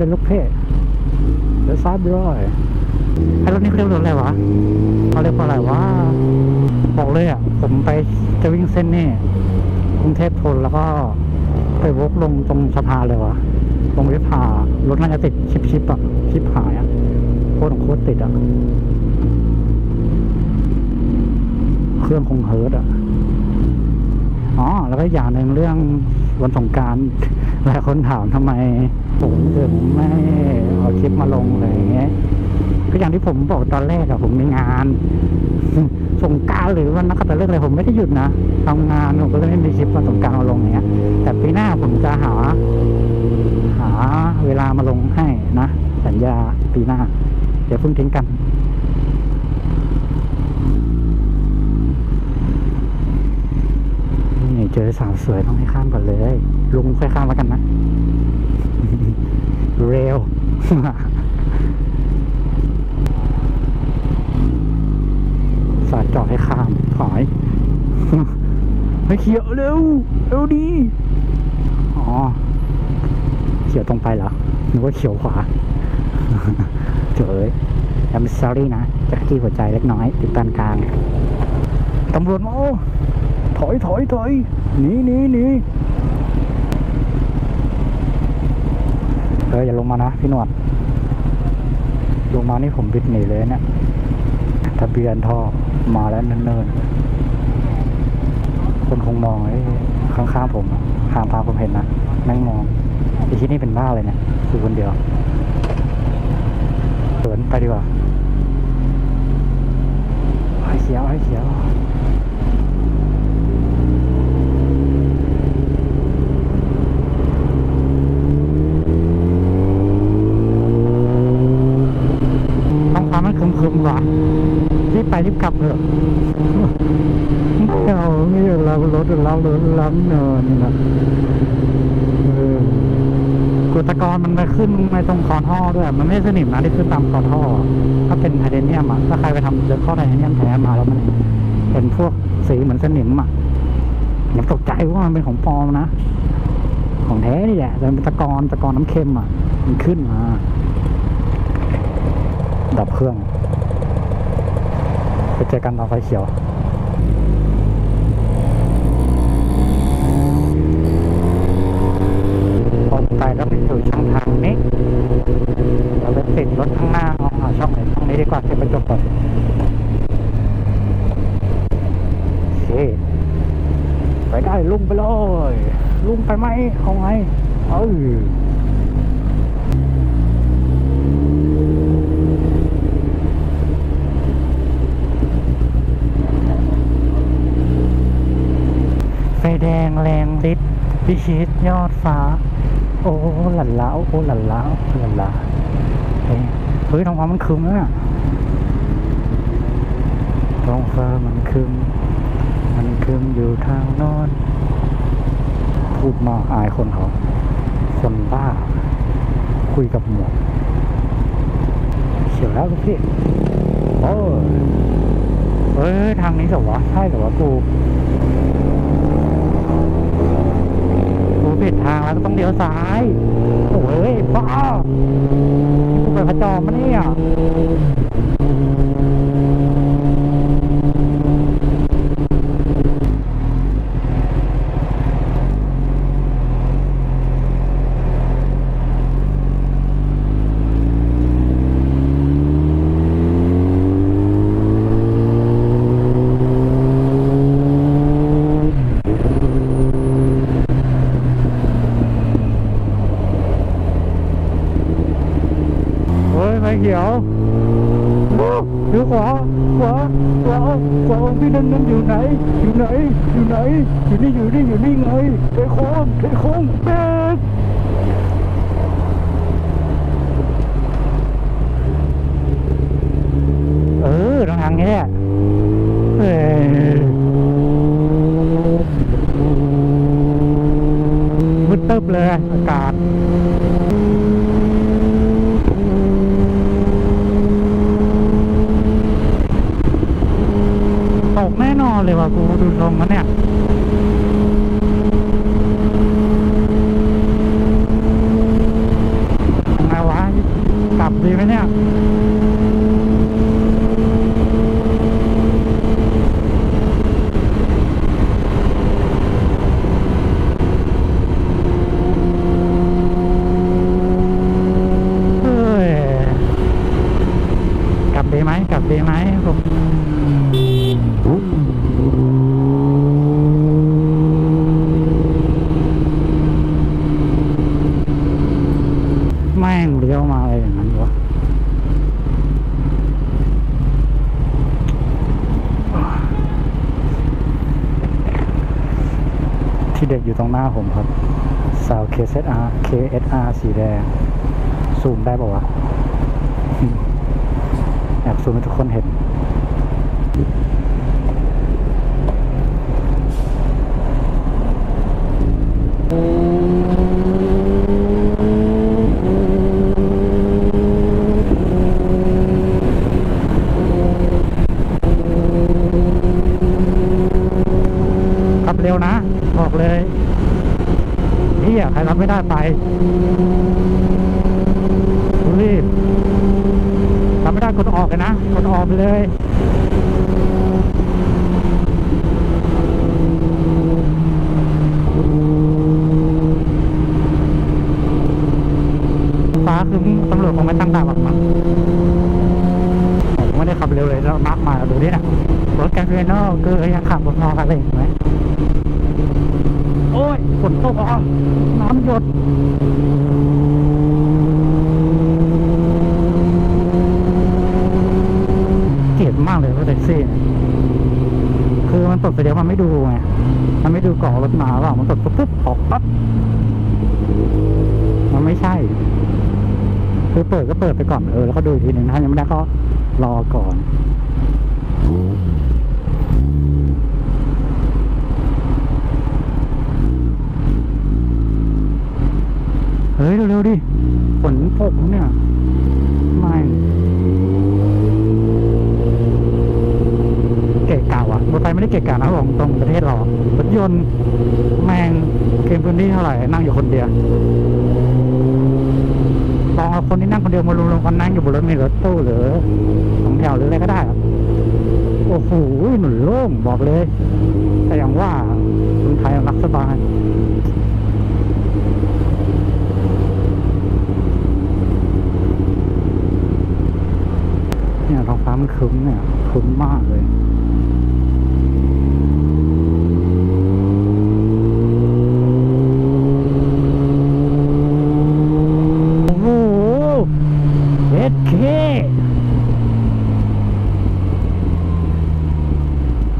เลยลูกเพ่เลี้ยวซ้ายไปเลยไอ้รถนี่เขาเรียกรถอะไรวะเขาเรียกว่าอะไรวะบอกเลยอะ ผมไปจะวิ่งเส้นนี่กรุงเทพทนแล้วก็ไปวกลงตรงสะพานเลยวะตรงวิภารถน่าจะติดชิปชิปๆอะ ชิปหายอะโคตรโคตรติดอะ เครื่องคงเฮิร์ตอะ อ๋อ แล้วก็อย่างหนึ่งเรื่องวันสงการหลายคนถามทำไม ผมถึงไม่เอาคลิปมาลงอะไรอย่างเงี้ยก็อย่างที่ผมบอกตอนแรกอะผมมีงานสงการหรือวันนักขัตฤกษ์อะไรผมไม่ได้หยุดนะทำงานผมก็เลยไม่มีคลิปวันสงการมาลงอย่างเงี้ย แต่ปีหน้าผมจะหา หาเวลามาลงให้นะสัญญาปีหน้า เดี๋ยวพิ่งทิ้งกันนี่เจอสาวสวยต้องให้ข้ามก่อนเลย ลุงค่อยข้ามแล้วกันนะ เร็ว สาดจอดให้ข้ามถอยไม่เขียวเร็ว เร็วดี อ๋อ เขียวตรงไปเหรอนึกว่าเขียวขวาเจ๋ย I'm sorry นะจักที่หัวใจเล็กน้อยติดปานกลางตำรวจมาถอยถอยถอยหนีหนีหนี เอออย่าลงมานะพี่หนวด ลงมานี่ผมบิดหนีเลยเนี่ยทะเบียนท่อมาแล้วเนินๆคนคงมองไอ้ข้างๆผมห่างพางผมเห็นนะนั่งมองไอ้ที่นี่เป็นบ้าเลยเนี่ยคือคนเดียวเดินไปดีกว่าไอ้เสียวไอ้เสียว ท้องฟ้ามันครึมๆว่ะ รีบไปรีบกลับเถอะเอาไม่เอาเรารถเรารถล้ำเนินนี่นะกตะกรมันมาขึ้นในตรงคอท่อด้วย มันไม่สนิมนะที่ขึ้นตามคอท่อ ถ้าเป็นไทเทเนียมอะ ถ้าใครไปทำเจอข้อไทเทเนียมแท้มาแล้วมันเป็นพวกสีเหมือนสนิมอะอย่าตกใจว่ามันเป็นของปลอมนะ ของแท้นี่แหละแต่เป็นตะกอนตะกอนน้ำเค็มอะ มันขึ้นมา ดับเครื่อง ไปเจอกันตอนไฟเขียวพอไปแล้วไปสู่ช่องทางนี้เราไปติดรถข้างหน้าเอาหาช่องไหนช่องนี้ดีกว่าเก็บไปจบก่อนโอเคไปได้ลุ่งไปเลยลุ่งไปไหมเอาไงเออ แดงแรงฤทธิ์พิชิตยอดฟ้า โอ้หลันล้าโอ้หลันล้าหลันล้าเฮ้ยเฮ้ยท้องฟ้ามันคึมแล้วน่ะท้องฟ้ามันคึม มันคึมอยู่ทางนอน พูดมากอายคนเขา คนบ้า คุยกับหมวกเฉียวแล้วลูกพี่โอ้เฮ้ยทางนี้เหรอวะ ใช่เหรอวะกู ก็ต้องเลี้ยวซ้ายโอ้ยบ้านี่กูไปพระจอมมะเนี่ยเฮ้ยไฟเขียวหรือขวาขวาขวาขวาพี่นั่นนั่นอยู่ไหนอยู่ไหนอยู่ไหน กแน่นอนเลยว่ะกูดูทรงมันเนี่ยยังไงวะกลับดีไหมเนี่ย เลี้ยวมาอะไรอย่างนั้นวะที่เด็กอยู่ตรงหน้าผมครับสาว KSR KSR สีแดงซูมได้ป่าวะแอบซูมให้ทุกคนเห็น รรับไม่ได้ไปรีบรับไม่ได้กดออกเลยนะกดออกไปเลยฟ้าคือตำรวจคงไม่ตั้งด่าหรอกมั้งผมไม่ได้ขับเร็วเลยแล้วนักมาดูนี่นะรถแกรนเรน่คือยังขับบนนอกอะไรเห็นไหมโอ้ย ฝนตกอะน้ำหยดเกลียดมากเลยรถแท็กซี่คือมันตดไปเดียวมันไม่ดูไงมันไม่ดูกล่องรถมาหรอกมันตดปุ๊บปุ๊บออกปั๊บมันไม่ใช่คือเปิดก็เปิดไปก่อนเออแล้วก็ดูอีกทีหนึ่งถ้ายังไม่ได้ก็รอก่อน เฮ้ยเร็วๆดิฝนตกเนี่ยไม่เกะกะว่ะรถไฟไม่ได้เกะกะนะบอกตรงประเทศเรารถยนต์แม่งเกมพื้นที่เท่าไหร่นั่งอยู่คนเดียวลองเอาคนที่นั่งคนเดียวมารวมๆกันนั่งอยู่บนรถมล์รถตู้หรือสองแถวหรืออะไรก็ได้โอ้โหหนุนโล่งบอกเลย แต่อย่างว่าคนไทยรักสบาย เนี่ยท้องฟ้ามันครึ้มเนี่ยครึ้มมากเลย โอ้โหเอ็ดเค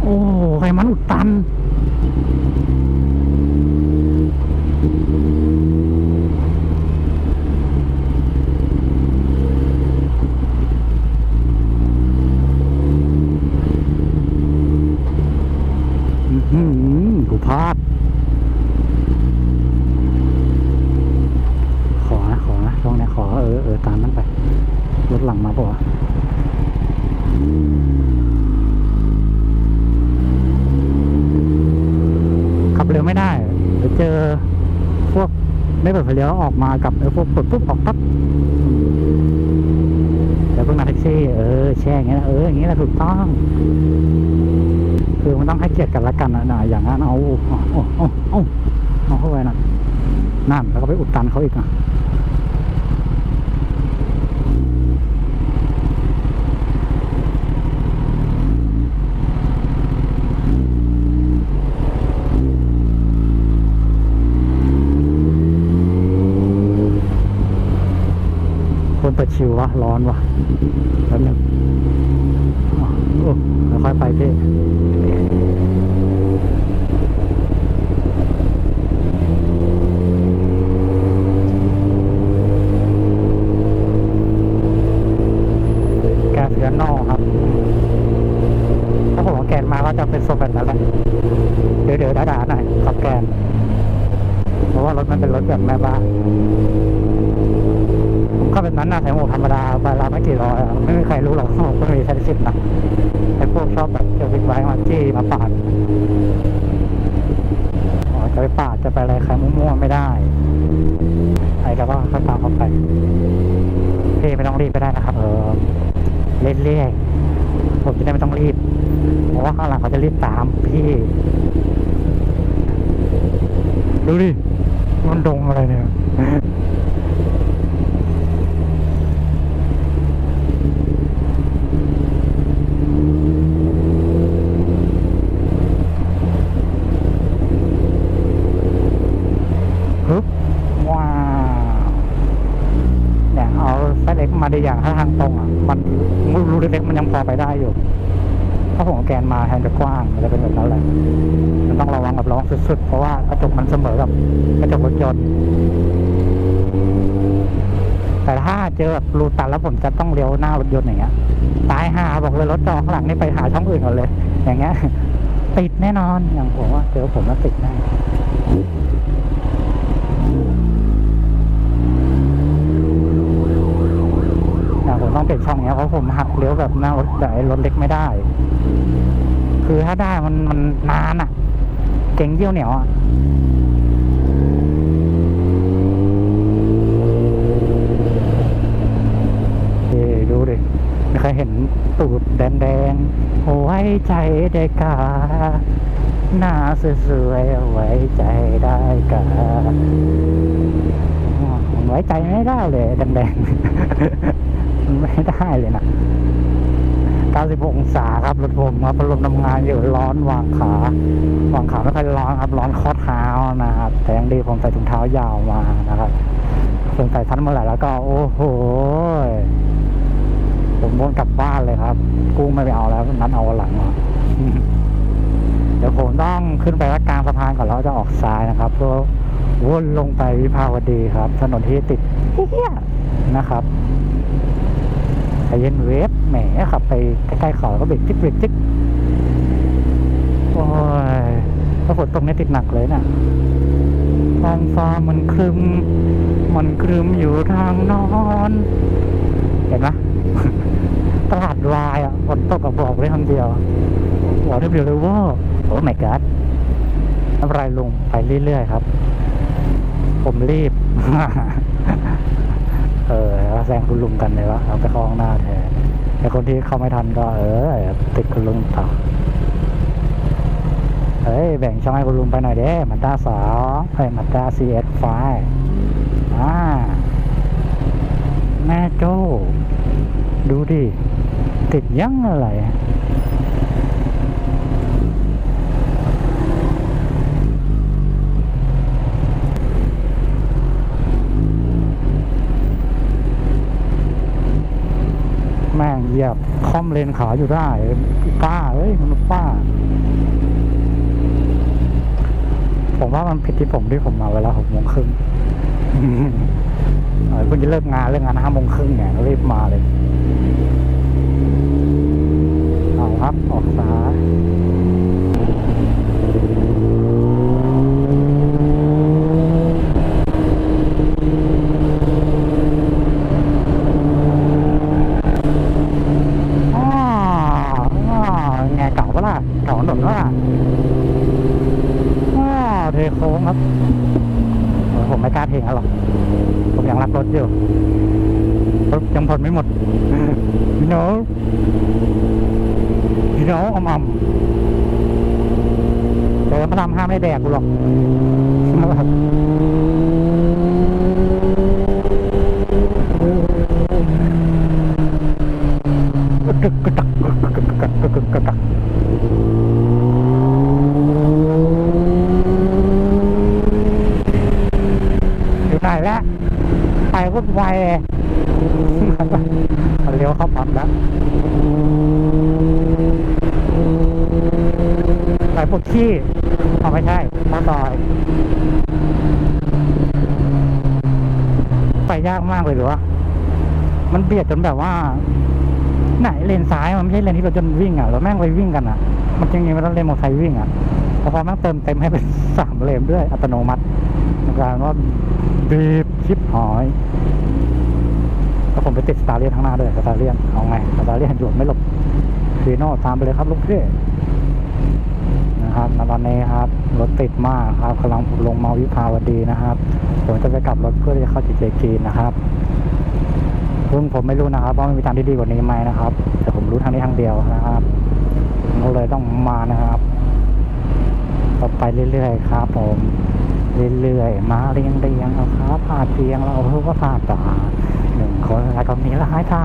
โอ้ไขมันอุดตัน อื้อหือกูพลาด ขอนะขอนะตรงเนี้ยขอเออเออตามนั้นไป รถหลังมาปะวะ ขับเร็วไม่ได้เดี๋ยวเจอพวกไม่เปิดไฟเลี้ยวออกมากับไอ้พวกกดปุ๊บออกปั๊บแล้วพวกนักแท็กซี่เออแช่อย่างเงี้ยนะเอออย่างเงี้ยแหละถูกต้อง คือมันต้องให้เกียรติกันละกันนะอย่างนั้นเอาเอาเอาเอาเอาเข้าไปนะนั่นแล้วก็ไปอุดตันเขาอีกนะ ชิววะ ร้อนวะแล้วนึงโอ้ค่อยๆไปพี่ แกนเรือนนอกครับ ถ้าผมเอาแกนมาก็จะเป็นโซแบบนั้นแหละ เดี๋ยวเดี๋ยวด่าๆหน่อยขับแกน เพราะว่ารถมันเป็นรถแบบแม่บ้าน ผมขับแบบนั้นนะแถวหมวกธรรมดาใบละไม่กี่ร้อยไม่มีใครรู้หรอกว่าผมก็มีใช้สิทธิ์นะไอ้พวกชอบแบบจะวิ่งไว้มาจี้มาปาดจะไปปาดจะไปอะไรใครมั่วๆไม่ได้ไอ้แล้วก็เขาตามเขาไปพี่ไม่ต้องรีบไปได้นะครับ เออเรื่อยๆผมจะได้ไม่ต้องรีบ เพราะว่าข้างหลังเขาจะรีบตามพี่ดูดิมันดงอะไรเนี่ย ฮึบว้าวเนี่ยเอาไซส์เล็กมาได้อย่างถ้า ทางตรงอะ มันรูเล็กๆมันยังพอไปได้อยู่ ถ้าผมแกนมาแทนจะกว้างมันจะเป็นแบบนั้นแหละ มันต้องระวังกับล้องสุดๆ เพราะว่ากระจกมันเสมอกับกระจกรถยนต์ แต่ถ้าเจอแบบรูตันแล้วผมจะต้องเลี้ยวหน้ารถยนต์อย่างเงี้ย ตายห่าบอกเลยรถจอข้างหลังนี่ไปหาช่องอื่นก่อนเลย อย่างเงี้ย ติดแน่นอน อย่างผมว่าเจอผมแล้วติดแน่อย่างผมต้องเปลี่ยน ช่องเนี้ยเพราะผมหักเลี้ยวแบบหน้ารถแบบไอ้รถเล็กไม่ได้ คือถ้าได้มันมันนานอะ เก่งเยี่ยวเหนียวอะเอ้ดูดิไม่เคยเห็นตูดแดงๆโอ้ไว้ใจได้กาหน้าสวยๆไว้ใจได้กันไว้ใจไม่ได้เลยแดงๆ ไม่ได้เลยนะ 96 องศาครับรถผมครับพัดลมทำงานอยู่ร้อนวางขาวางขาไม่ค่อยร้อนครับ ร้อนข้อเท้านะครับ แต่ยังดีผมใส่ถุงเท้ายาวมานะครับส่วนใส่ชั้นเมื่อไหร่แล้วก็ โอ้โหผมวนกลับบ้านเลยครับ กุ้งไม่ไปเอาแล้วนัดเอาหลังเดี๋ยวผมต้องขึ้นไปวัดกลางสะพานก่อนแล้วจะออกซ้ายนะครับเพื่อวนลงไปวิภาวดีครับ ถนนที่ติดเฮี้ยนะครับ ใจเย็นเวฟแหมขับไปใกล้ๆเขาก็เบรกจิ๊กเบรกจิ๊กโอ้ยถ้าฝนตกเนี่ยติดหนักเลยน่ะท้องฟ้ามันครึม มันครึมอยู่ทางนอน เห็นไหมตลาดวายอะฝนตกกับบอกได้คำเดียวบอกได้เดียวเลยว่าโอ้ my god อะไรลงไปเรื่อยๆครับ ผมรีบ เออแล้วแซงคุณลุงกันเลยวะเอาไปเข้าข้างหน้าแทนแต่คนที่เข้าไม่ทันก็ เออติดคุณลุงต่อเฮ้ยแบ่งช่องให้คุณลุงไปหน่อยเด้มันตาสองเฮ้ยมันตา CS ไฟอ่าแม่โจ้ดูดิ ติดยังอะไร เหยียบคล่อมเลนขาอยู่ได้ ป้าเอ้ยมนุษย์ป้า ผมว่ามันผิดที่ผมที่ผมมาเวลาหกโมงครึ่งเออเพิ่งจะเลิกงานเลิกงานห้าโมงครึ่งเนี่ยรีบมาเลย เอาครับ ออกซ้ายอ้ออ้อไงเก่าปะล่ะเก่าถนนปะล่ะอ้อเทโค้งครับเออผมไม่กล้าเทงหรอก ผมยังรักรถอยู่รถยังผ่อนไม่หมด พี่น้องพี่น้องอมอมเจอพระรามห้า ไม่แดกกูหรอกกระตึกกระตักกระตึกกระตักกระตึกกระตักอยู่ไหนแล้วไปก็ไวเลยเลี้ยวเข้าปั๊มแล้วไปปวดขี้เอาไม่ใช่มาต่อย ไปยากมาก เลยหรือวะมันเบียดจนแบบว่า ไหนเลนซ้ายมันไม่ใช่เลนที่รถยนต์วิ่งอะเราแม่งไปวิ่งกันอะ มันจริงมันต้องเลนมอเตอร์ไซค์วิ่งอะแต่พอแม่งเติมเต็มให้เป็นสามเลนด้วยอัตโนมัติกลายว่าบีบชิบหอยแล้วผมไปติดสตาร์เลียนข้างหน้าด้วยสตาร์เลียนเอาไงสตาร์เลียนหยุดไม่หลบฟีโน่ตามไปเลยครับลูกพี่นะครับตอนนี้ครับรถติดมากครับกำลังลงมาวิภาวดีนะครับผมจะไปกลับรถเพื่อที่จะเข้าจีเจกีนนะครับ ซึ่งผมไม่รู้นะครับว่ามันมีทางที่ดีกว่านี้ไหมนะครับ แต่ผมรู้ทางนี้ทางเดียวนะครับผมก็เลยต้องมานะครับต่อไปเรื่อยๆครับผมเรื่อยๆมาเรียงเรียงๆเอาขาพาเตียงเราเพื่อว่าพาตาหนึ่งคนแล้วก็มีหลายท่า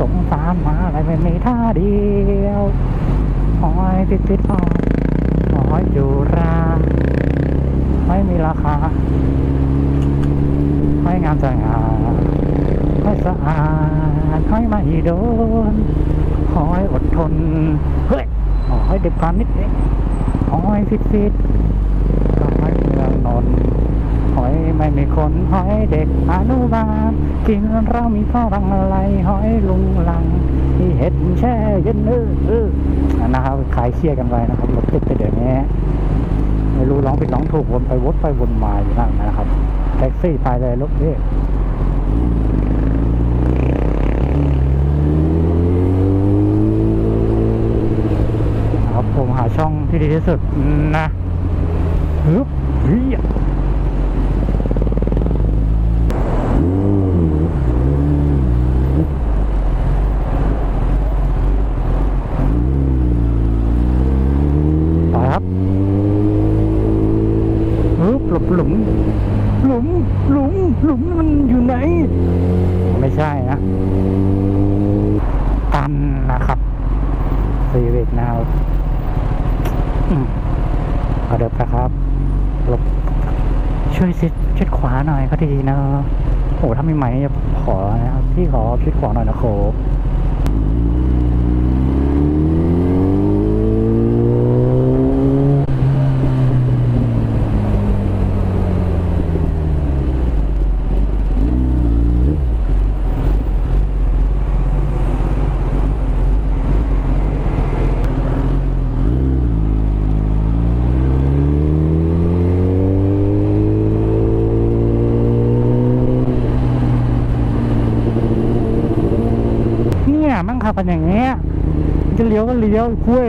สงสารมาอะไรไม่มีท่าเดียวหอยติดติดหอยหอยจูราไม่มีราคาไม่งามสง่า ให้สะอาดให้ไม่โดนคอยอดทน เฮ้ยหอยเด็กพาณิชย์หอยฟิตฟิตหอยเมืองนนท์หอยไม่มีคนหอยเด็กอนุบาลกินเรามีพ่อรังอะไรหอยลุงลังที่เห็ดแช่เย็นเออเออนะครับขายเครียกันไปนะครับรถติดไปเดี๋ยวนี้ไม่รู้ร้องผิดร้องถูกวนไปวนไปวนมาอยู่นั่นนะครับ แท็กซี่ไปเลยรถนี่ครับผมหาช่อง ที่ดีที่สุดนะฮึบเฮียไปครับฮึบหลบหลุม หลุม หลุม หลุมมันอยู่ไหน ไม่ใช่นะตันนะครับซีวิกนะครับ อืมขอเดินไปครับหลบช่วยชิดชิดขวาหน่อยก็ดีนะโอ้ถ้าไม่ไหมจะขอนะครับพี่ขอชิดขวาหน่อยนะโครับยมั่งขับกันอย่างเงี้ยจะ เลี้ยวก็เลี้ยวคุย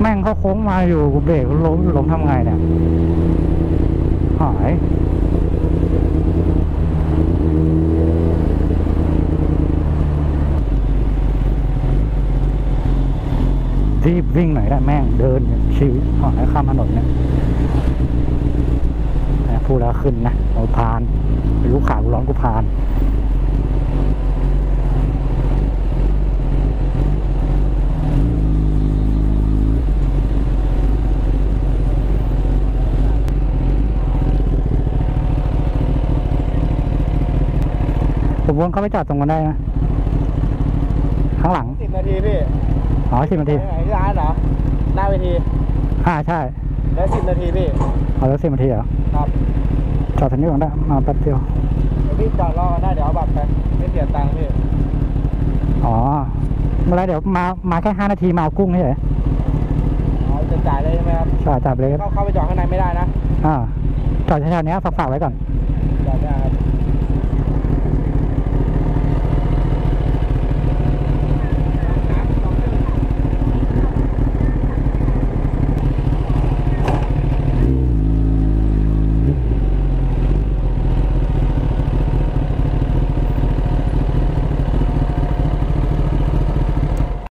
แม่งเขาโค้งมาอยู่กูเบรกล้มล้มทำไงเนี่ยหายรีบวิ่งหน่อยได้แม่งเดินชีวิตหายข้ามถนนเนี่ยนะพูดแล้วขึ้นนะเอาพานไม่รู้ขากูร้อนกูพาน วนเข้าไปจอดตรงกันได้ไหมข้างหลังสิบนาทีพี่อ๋อสิบนาทีไหนที่ร้านเหรอหน้าเวทีอ่าใช่แล้วสิบนาทีพี่เอาแล้วสิบนาทีเหรอครับจอดทันนี้ก่อนได้มาแป๊บเดียวเดี๋ยวพี่จอดรอกันได้เดี๋ยวเอาบัตรไปไม่เสียตังค์พี่อ๋อเมื่อไรเดี๋ยวมามาแค่ห้านาทีมาเอากุ้งเฉยอ๋อจะจ่ายเลยใช่ไหมครับใช่จับเลยเข้าเข้าไปจอดข้างในไม่ได้นะอ่าจอดแถวๆเนี้ยฝากๆไว้ก่อนจอดได้ครับ